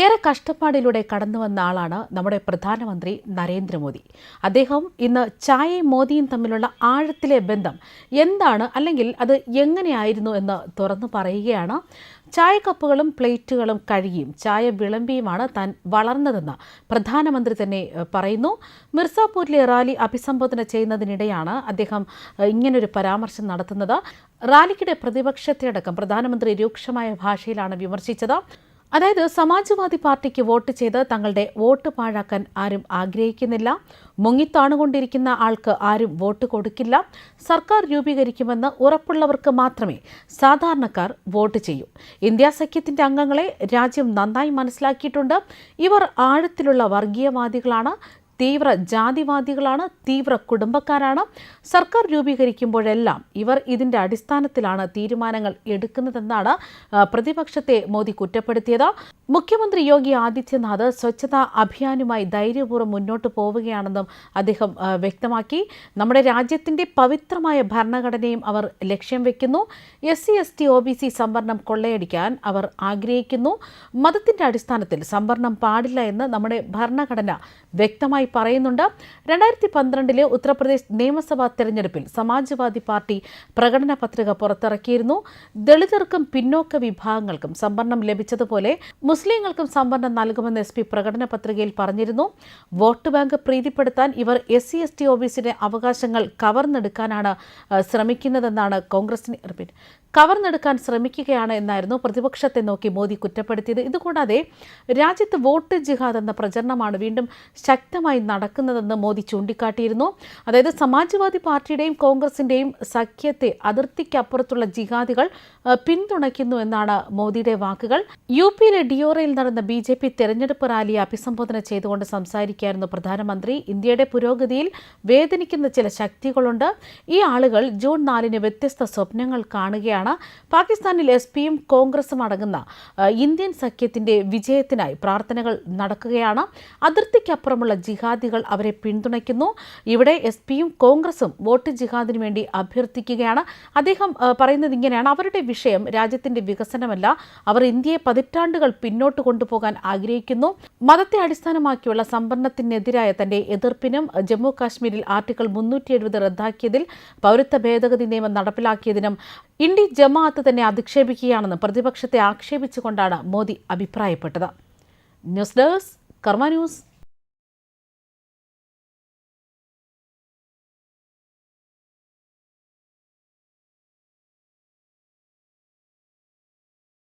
ഏറെ കഷ്ടപ്പാടിലൂടെ കടന്നു വന്ന ആളാണ് നമ്മുടെ പ്രധാനമന്ത്രി നരേന്ദ്രമോദി. അദ്ദേഹം ഇന്ന് ചായയും മോദിയും തമ്മിലുള്ള ആഴത്തിലെ ബന്ധം എന്താണ് അല്ലെങ്കിൽ അത് എങ്ങനെയായിരുന്നു എന്ന് തുറന്നു പറയുകയാണ്. ചായക്കപ്പുകളും പ്ലേറ്റുകളും കഴുകിയും ചായ വിളമ്പിയുമാണ് താൻ വളർന്നതെന്ന് പ്രധാനമന്ത്രി തന്നെ പറയുന്നു. മിർസാപൂരിലെ റാലി അഭിസംബോധന ചെയ്യുന്നതിനിടെയാണ് അദ്ദേഹം ഇങ്ങനൊരു പരാമർശം നടത്തുന്നത്. റാലിക്കിടെ പ്രതിപക്ഷത്തെ അടക്കം പ്രധാനമന്ത്രി രൂക്ഷമായ ഭാഷയിലാണ് വിമർശിച്ചത്. അതായത് സമാജ്വാദി പാർട്ടിക്ക് വോട്ട് ചെയ്ത് തങ്ങളുടെ വോട്ട് പാഴാക്കാൻ ആരും ആഗ്രഹിക്കുന്നില്ല. മുങ്ങിത്താണുകൊണ്ടിരിക്കുന്ന ആൾക്ക് ആരും വോട്ട് കൊടുക്കില്ല. സർക്കാർ രൂപീകരിക്കുമെന്ന് ഉറപ്പുള്ളവർക്ക് മാത്രമേ സാധാരണക്കാർ വോട്ട് ചെയ്യൂ. ഇന്ത്യ സഖ്യത്തിന്റെ അംഗങ്ങളെ രാജ്യം നന്നായി മനസ്സിലാക്കിയിട്ടുണ്ട്. ഇവർ ആഴത്തിലുള്ള വർഗീയവാദികളാണ്. തീവ്ര ജാതിവാദികളാണ് തീവ്ര കുടുംബക്കാരാണ്. സർക്കാർ രൂപീകരിക്കുമ്പോഴെല്ലാം ഇവർ ഇതിന്റെ അടിസ്ഥാനത്തിലാണ് തീരുമാനങ്ങൾ എടുക്കുന്നതെന്നാണ് പ്രതിപക്ഷത്തെ മോദി കുറ്റപ്പെടുത്തിയത്. മുഖ്യമന്ത്രി യോഗി ആദിത്യനാഥ് സ്വച്ഛതാ അഭിയാനുമായി ധൈര്യപൂർവം മുന്നോട്ട് പോവുകയാണെന്നും അദ്ദേഹം വ്യക്തമാക്കി. നമ്മുടെ രാജ്യത്തിന്റെ പവിത്രമായ ഭരണഘടനയും അവർ ലക്ഷ്യം വെക്കുന്നു. S C S T O B C സംവരണം കൊള്ളയടിക്കാൻ അവർ ആഗ്രഹിക്കുന്നു. മതത്തിന്റെ അടിസ്ഥാനത്തിൽ സംവരണം പാടില്ല എന്ന് നമ്മുടെ ഭരണഘടന വ്യക്തമായി പറയുന്നുണ്ട്. രണ്ടായിരത്തി പന്ത്രണ്ടിലെ ഉത്തർപ്രദേശ് നിയമസഭാ തെരഞ്ഞെടുപ്പിൽ സമാജ്വാദി പാർട്ടി പ്രകടന പത്രിക പുറത്തിറക്കിയിരുന്നു. ദളിതർക്കും പിന്നോക്ക വിഭാഗങ്ങൾക്കും സംവരണം ലഭിച്ചതുപോലെ മുസ്ലിങ്ങൾക്കും സംവരണം നൽകുമെന്ന് എസ് പി പ്രകടന പത്രികയിൽ പറഞ്ഞിരുന്നു. വോട്ട് ബാങ്ക് പ്രീതിപ്പെടുത്താൻ ഇവർ എസ് സി എസ് ടി അവകാശങ്ങൾ കവർന്നെടുക്കാനാണ് ശ്രമിക്കുന്നതെന്നാണ് കോൺഗ്രസിന് കവർന്നെടുക്കാൻ ശ്രമിക്കുകയാണ് എന്നായിരുന്നു പ്രതിപക്ഷത്തെ നോക്കി മോദി കുറ്റപ്പെടുത്തിയത്. ഇതുകൂടാതെ രാജ്യത്ത് വോട്ട് ജിഹാദ് എന്ന പ്രചരണമാണ് വീണ്ടും ശക്തമായി നടക്കുന്നതെന്ന് മോദി ചൂണ്ടിക്കാട്ടിയിരുന്നു. അതായത് സമാജ്വാദി പാർട്ടിയുടെയും കോൺഗ്രസിന്റെയും സഖ്യത്തെ അതിർത്തിക്കപ്പുറത്തുള്ള ജിഹാദികൾ പിന്തുണയ്ക്കുന്നു എന്നാണ് മോദിയുടെ വാക്കുകൾ. യു പിയിലെ ഡിയോറയിൽ നടന്ന ബി ജെ പി തെരഞ്ഞെടുപ്പ് റാലിയെ അഭിസംബോധന ചെയ്തുകൊണ്ട് സംസാരിക്കുകയായിരുന്നു പ്രധാനമന്ത്രി. ഇന്ത്യയുടെ പുരോഗതിയിൽ വേദനിക്കുന്ന ചില ശക്തികളുണ്ട്. ഈ ആളുകൾ ജൂൺ നാലിന് വ്യത്യസ്ത സ്വപ്നങ്ങൾ കാണുകയാണ്. പാകിസ്ഥാനിൽ എസ് പിയും കോൺഗ്രസും അടങ്ങുന്ന ഇന്ത്യൻ സഖ്യത്തിന്റെ വിജയത്തിനായി പ്രാർത്ഥനകൾ നടക്കുകയാണ്. അതിർത്തിക്കപ്പുറമുള്ള ജിഹാദികൾ അവരെ പിന്തുണയ്ക്കുന്നു. ഇവിടെ എസ് പിയും കോൺഗ്രസും വോട്ട് ജിഹാദിന് വേണ്ടി അഭ്യർത്ഥിക്കുകയാണ്. അദ്ദേഹം പറയുന്നത് ഇങ്ങനെയാണ്. അവരുടെ വിഷയം രാജ്യത്തിന്റെ വികസനമല്ല. അവർ ഇന്ത്യയെ പതിറ്റാണ്ടുകൾ പിന്നോട്ട് കൊണ്ടുപോകാൻ ആഗ്രഹിക്കുന്നു. മതത്തെ അടിസ്ഥാനമാക്കിയുള്ള സംവരണത്തിനെതിരായ തന്റെ എതിർപ്പിനും ജമ്മു കാശ്മീരിൽ ആർട്ടിക്കിൾ മുന്നൂറ്റി എഴുപത് റദ്ദാക്കിയതിൽ പൗരത്വ ഭേദഗതി നിയമം നടപ്പിലാക്കിയതിനും ഇന്ത്യ ജമാഅത്ത് തന്നെ അധിക്ഷേപിക്കുകയാണെന്ന് പ്രതിപക്ഷത്തെ ആക്ഷേപിച്ചുകൊണ്ടാണ് മോദി അഭിപ്രായപ്പെട്ടത്. News desk Karma news.